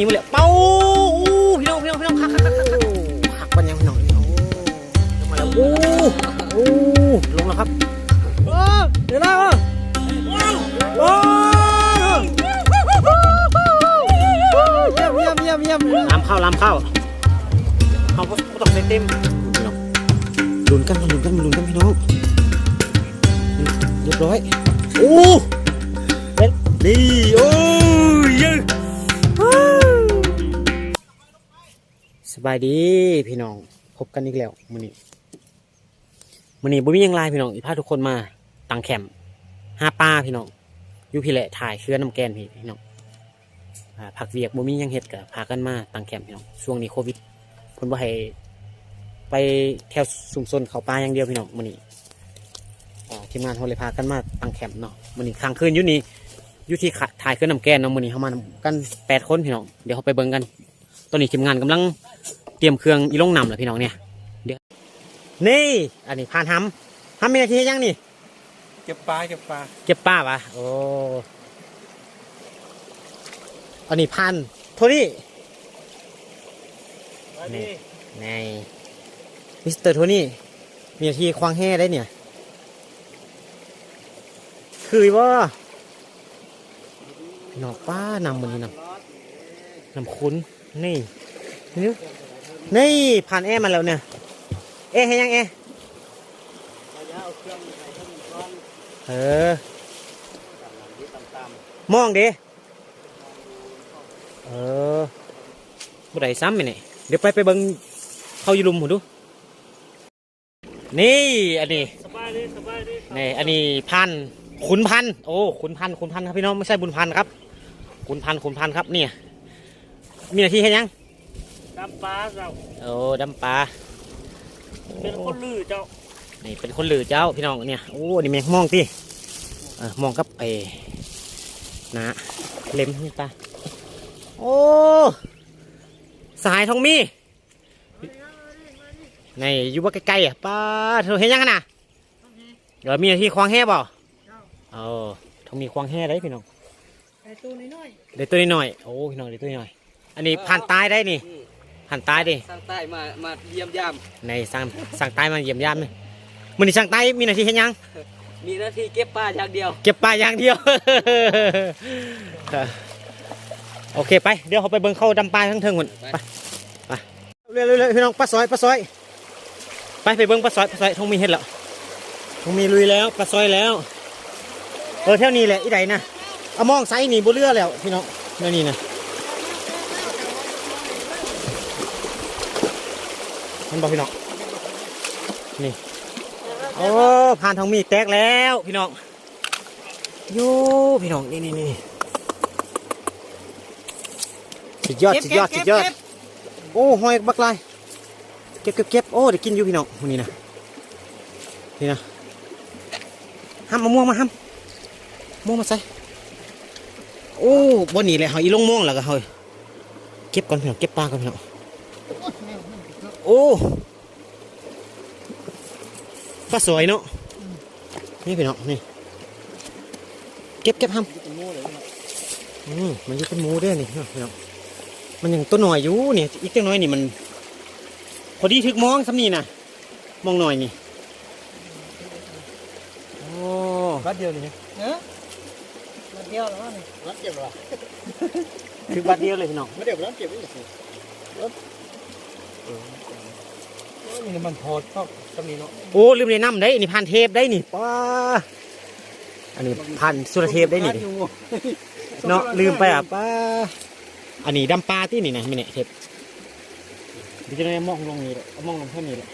นีมาเลยเป้าพี่น้องพี่น้องพี่น้องคักคักคักคักคักปันยังพี่น้องโอ้ลงมาแล้วโอ้โอ้ลงแล้วครับเดี๋ยวนะโอ้เยี่ยมเยี่ยมเยี่ยมเยี่ยมลำเข้าลำเข้าเขาก็ต้องใส่เต็มหลุ้นกันมาลุ้นกันมาลุ้นกันพี่น้องเรียบร้อยโอ้ บายดีพี่น้องพบกันอีกแล้วมื้อนี้มื้อนี้บ่มีหยังหลายพี่น้องอีพาทุกคนมาตั้งแคมป์หาปลาพี่น้องอยู่พี่แหละถ่ายเครือน้ำแกนพี่พี่น้องอ่าผักเวียกบ่มีหยังเฮ็ดก็พากันมาตั้งแคมป์พี่น้องช่วงนี้โควิดเพิ่นบ่ให้ไปแถวชุมชนเขาปลาอย่างเดียวพี่น้องมื้อนี้อ่ทีมงานเขาเลยพากันมาตั้งแคมป์เนาะมื้อนี้ค้างคืนอยู่นี่อยู่ที่ถ่ายเครือน้ำแกนเนาะมื้อนี้เฮามากันแปดคนพี่น้องเดี๋ยวเขาไปเบิ่งกันตอนนี้ทีมงานกำลัง เตรียมเครื่องอีลงนำเหรอพี่น้องเนี่ยเดี๋ยวนี่ อันนี้พานทำทำมีหนาทียังนี่ เก็บปลาเก็บปลาเก็บป้าวะโอ้อันนี้พันโทนี่นี่ในมิสเตอร์โทนี่มีหนาทีควางแห่ได้เนี่ย คือว่าพี่น้องป้านำมันนี่นำนำคุ้นนี่นี่ นี่ผ่านแอร์มาแล้วเนี่ย เอ๊ะให้ยังเอ๊ะเออมองดิเออบ่ได้ซ้ำไปเนี่ยเดี๋ยวไปไปเบิ่งเข้าอยู่ลุมหูดู นี่อันนี้สบายดีสบายดีนี่อันนี้พันธุ์ขุนพันธุ์โอ้ขุนพันธุ์ขุนพันธุ์ครับพี่น้องไม่ใช่บุญพันธุ์ครับขุนพันธุ์ขุนพันธุ์ครับเนี่ยมีหน้าที่ให้ยัง ดำปลาเจ้าโอ้ดำปลาเป็นคนลือเจ้านี่เป็นคนหลือเจ้าพี่น้องเนี่ยโอ้นี่แมงมองที่เออมองกับไอ้นะเล็มนี่ปลาโอ้สหายทองมีนี่อยู่ว่าใกล้ๆอะป้าเธอเห็นยังกันนะเดี๋ยวมีหน้าที่ควางแห่บ่เออทองมีควางแห่ได้พี่น้องไอ้ตัวน้อยเดี๋ยวตัวนี้หน่อยโอ้พี่น้องเดี๋ยวตัวนี้หน่อยอันนี้ผ่านตายได้นี่ ผ่านตายดิสร้างใต้มามาเยี่ยมยาม ในสั่งสั่งตายมาเยี่ยมยามเลยมันนี่สั่งตายมีหน้าที่เห็นยังมีหน้าที่เก็บปลาอย่างเดียว เก็บปลาอย่างเดียว โอเคไป เดี๋ยวเขาไปเบิ่งเข้าดำปลาทั้งเทิงหมดไปไปเร็วๆๆพี่น้องปลาซอยปลาซอย ไปไปเบิ่งปลาซอยปลาซอยทงมีเห็ดแล้วทงมีลุยแล้วปลาซอยแล้วเออเท่านี้แหละอีใดนะเอามองไซนี่บุเรือแล้วพี่น้องเท่านี้นะ มันบอกพี่น้อง นี่ โอ้ผ่านทองมีแตกแล้วพี่น้องโย่พี่น้องนี่นี่นี่สุดยอดสุดยอดสุดยอด โอ้หอยบักลายเก็บเก็บเก็บโอ้เดี๋ยวกินอยู่พี่น้องวันนี้นะนี่นะห้ามมะม่วงมาห้ามมะม่วงมาใส่โอ้บนนี้เลยเฮาอีลงม่วงแล้วก็เฮ้ยเก็บก่อนพี่น้องเก็บปลาก่อนพี่น้องโอ้ปลาสวยเนาะนี่พี่น้องนี่เก็บเก็บห้ำอืมมันอยังเป็นหมูเด้วยนี่เนาะพี่น้องมันยังตัวหน่อยอยู่นี่อีกจังน้อยนี่มัน พอดีถึกมองสำนี่นะมองหน่อยนี่โอ้รัดเดียวนี่เนอะมาเที่ยวแล้วนี่รัดเก็บหรอถึกบัดเดียวเลยพี่น้องไม่เดี๋ยวรัดเก็บนี่สิ นี่มันพอชอบตำนี้เนาะโอ้ลืมเลยน้ำได้นี่พันเทปได้นี่ป้าอันนี้พันสุรเทปได้นี่เนาะลืมไปอะป้าอันนี้ดำปลาที่นี่นะไม่เนี่ยเทปดิจะได้มองลงนี่เลยเอามองลงเท่านี้เลย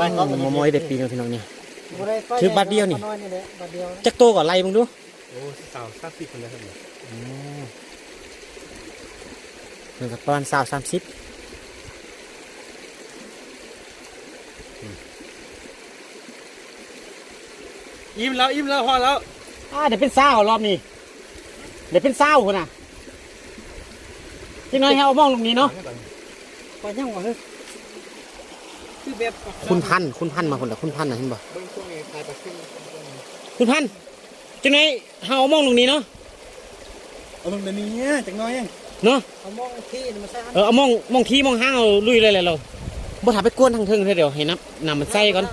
บ้านเขามอมอยเด็ดปีนึงพี่น้องเนี่ยถือบัตรเดียวนี่น้อยนี่แหละบัตรเดียวนะจักโตก่อนไล่มึงดูโอ้สาวสามสิบคนแล้วครับหนึ่งกับประมาณสาวสามสิบ อิ่มแล้วอิ่มแล้วพอแล้วอ่าเดี๋ยวเป็นสาวรอบนี้เดี๋ยวเป็นสาวคนน่ะที่น้อยให้เอามองตรงนี้เนาะไปยังวะเฮ้ยคือแบบคุณพันธุ์คุณพันธุ์มาคนละคุณพันธุ์นะเห็นบ่เบื้องช่วงนี้ทายไปขึ้นคุณพันธุ์ที่น้อยให้เอามองตรงนี้เนาะเอาลงเดี๋ยวนี้จังน้อยยังเนาะเอามองที่นี่มาใส่อันเออเอามองมองที่มองห้างเอาลุยเลยเลยเราบ่ถาไปกวนทางเทิงเดี๋ยวให้น้ำน้ำมันใส่ก่อน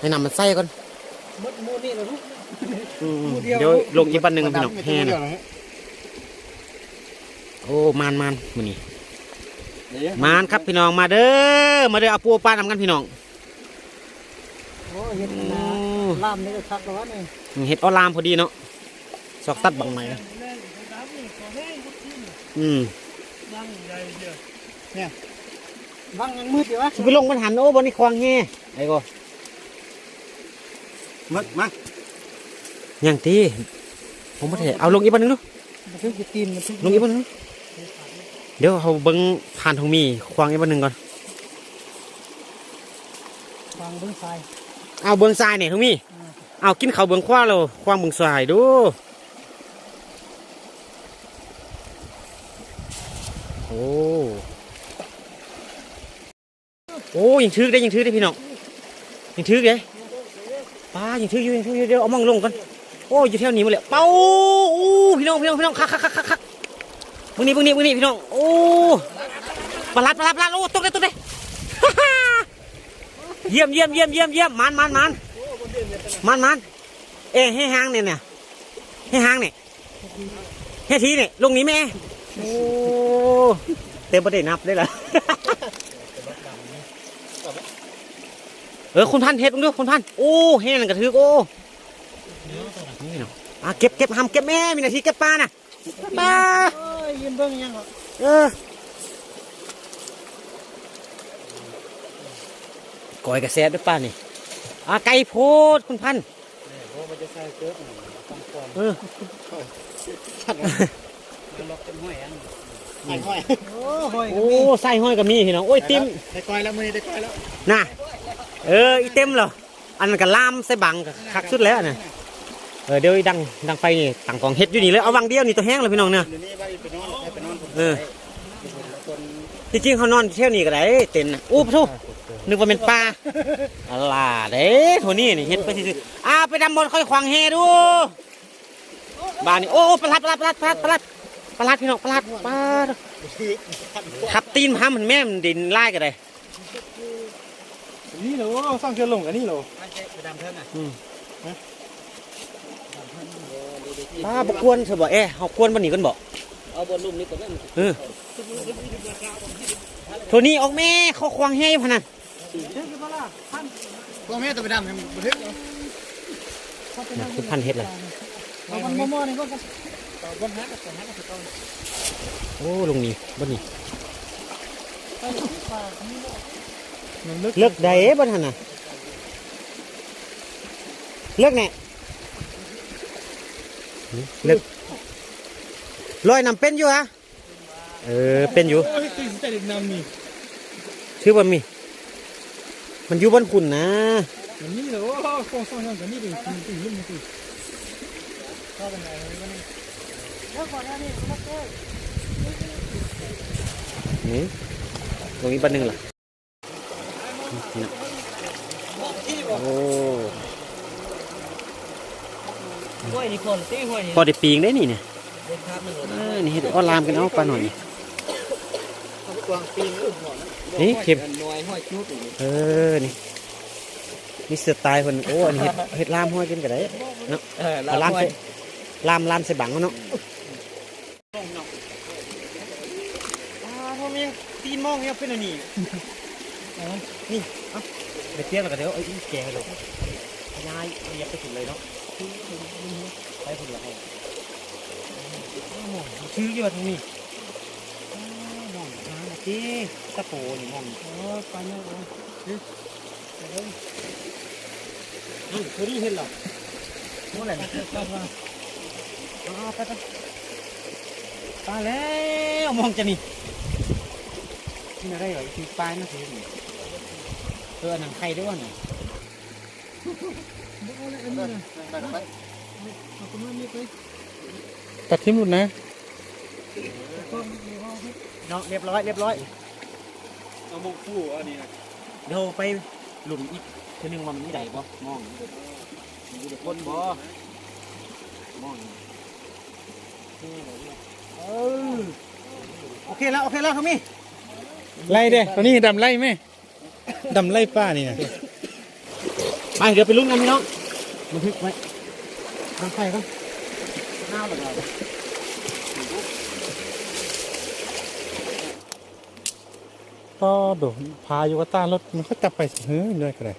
กระทะกวนเนี่ยเดี๋ยวฟังอีกให้น้ำมันใส่ก่อนมดมูนี่เหรอลูกอืมคู่เดียวเดี๋ยวลงอีกปันหนึ่งพี่น้องแห่เดียนะวนะฮะโอ้มานมานมื้อนี้เดี๋ยวมานครับพี่น้องมาเด้อมาเด้อเอาปูปลานำกันพี่น้องโอ้เห็นโอ้นะลามนี่ก็คักแล้ววะนี่เห็ดออลามพอดีเนาะสอกตัดบังไหมอืมบังยังมืดอยู่วะสิไปลงมันหันโอ้บนนี้ควางแฮ่ไอ้ก็ มามายังตีผมบ่ได้เอาลงอีกปันหนึงดูมันถึงจะตีนมันถึงลงอีกปันหนึงเดี๋ยวเขาเบิ่งผ่านทางมีควางอีกปันหนึงก่อนฟังเบื้องซ้ายเอาเบิ่งซ้ายเนี่ยทางมีเอากินข้าวเบิ่งขวาแล้วควางเบิ่งซ้ายดูโอ้โอ้ยังถือได้ยังถือได้พี่น้องยังถือได้ ป้าอยังถืออยู่ยังถืออยู่เดี๋ยวเอามองลงก่อนโอ้ยอยู่แถวนี้หมาเลยเป้าโอ้พี่น้องพี่น้องพี่น้องคักคักคักคักคักมึงนี่มึงนี่มึงนี่พี่น้องโอ้ปลาลัดปลาลัดปลาลัดโอ้ตกเลยตกเลยเยี่ยมเยี่ยมเยี่ยมเยี่ยมเยี่ยมมันมันมันมันมันเอ้ให้หางเนี่ยเนี่ยให้หางเนี่ยให้ทีเนี่ยลงนี้แม่โอ้เต็มประเด็นนับได้เหรอ เออคุณพันเฮ็ดมึงดูคุณพันโอ้เฮ็ดนั่นกระถือโอ้นี่เนาะอะเก็บเก็บหำเก็บแม่มีหนาทีเก็บปลาน่ะปลาโอ้ยยืนเบื้องยังเหรอเออก้อยกระแสด้วยป้านี่อะไก่โพดคุณพันธุ์โอ้มันจะใส่เกิร์ฟหนึ่งต้องฟองเออมันล็อกเป็นห้อยอันใส่ห้อยโอ้โหยโอ้ใส่ห้อยก็มีพี่น้องโอ้ยเต็มได้ก้อยแล้วมือนี้ได้ก้อยแล้วน่ะ เอออีเต็มเหรออันนั้นก็ลามใส่บังก็คักสุดแล้วน่ะเออเดี๋ยวอีดังดังไฟนี่ต่างกองเฮ็ดอยู่นี่เลยเอาวังเดียวนี่ตัวแห้งเลยพี่น้องเนี่ยเดี๋ยวนี้ว่าไปนอนไปนอนเออคนที่จริงเขานอนเที่ยวนี่ก็ได้เต็นท์น่ะโอ้พะทุนึกว่าเป็นปลาอะไรเด้โทนี่นี่เฮ็ดไปซื่อๆอ่าไปดำบนค่อยขวางแฮดูบ้านนี่โอ้ปลาลัดปลาลัดปลาลัดปลาลัดปลาลัดปลาลัดพี่น้องปลาลัดปลาลัดขับตีนพามันแม่มันดินไล่ก็ได้ นี่เหรอสร้างเชือลงกันนี่เหรอไปดำเท่าน่ะอืมป้าบกวนเธอบอกเอ๊ะเขาควรวันนี้กันบอกเอาบนลุ่มนี้ก่อนได้ไหมเออโทนี่ออกแม่เขาควางให้พะนันเฮ้ยมาล่ะท่านพ่อแม่ตัวไปดำให้บันทึกเขาเป็นน่ะคือพันเฮ็ดเลยเอามันมั่วๆนี่ก็กันบนฮักกับฮักกับต้นโอ้ลงนี่บนนี่ไปที่ป่านี่บ่ มันลึกเลิกได้บนหันน่ะเลิกแน่เลิกลอยน้ำเป็นอยู่ฮะเออเป็นอยู่โอ้ยตื่นแต่เด็กนำนี่ชื่อว่ามี มันอยู่บนคุณนะมันนี่เหรอฟองซ่อนกันนี่ดิตื่นตื่นลุ่มตื่นเข้าไปไหนมันแล้วก่อนหน้านี้ก็เต้ยนี่ตรงนี้ปันหนึ่งเหรอนี่นะ โอ้ห้วยนี่คนตีห้วยนี่พอได้ปีงได้นี่เนี่ยเด็กครับมันเออนี่เห็ดอ้อลามกันเอาปลาหน่อยนี่เขากวางปีนอึ่งหมดนี่เข็มน้อยห้อยชุดนี่เออนี่นี่เสือตายคนโอ้อันนี้เห็ดเห็ดลามห้อยกินกันได้เนาะเออเอาลามใส่ลามลามใส่บังเขาเนาะอ่าพ่อแม่ตีนมองเนี่ยเป็นอันนี้ นี่เอ้าไปเตี้ยแล้วก็เดี๋ยวไอ้แกงเลยยายเรียบไปถึงเลยเนาะไปถึงแล้วชื่อกี่ว่าตรงนี้อ้าวมองอ่าเจ๊ตะโปนี่มองโอ้ไปเนี่ยโอ้นี่เคยได้เห็นหรอเมื่อไหร่จะกลับมาอ่าไปไปตาแล้วมองจะนี่นี่อะไรเหรอคือปลายนะคือ เออหนังไข่ด้วยวะเนี่ยเอาเลยอันนี้นะเอาคนนั้นนี่ไปตัดทิ้งหมดนะก็มีห้องให้เนาะเรียบร้อยเรียบร้อยเอามงฟูอันนี้นะเดี๋ยวไปหลุมอีกทีหนึงว่ามันมีใดบ่มองมีแต่คนบ่มองโอเคแล้วโอเคแล้วทอมมี่ไล่เด้ตัวนี้ดำไล่ไหม ดำไล่ป้านี่นะไปเดี๋ยวไปลุ้นกันพี่น้องบันทึกไว้ทางไฟก่อนหน้าหลังเราก็โดดพาอยู่กับต้ารถมันก็จับไปเฮ้ยเลยก็ได้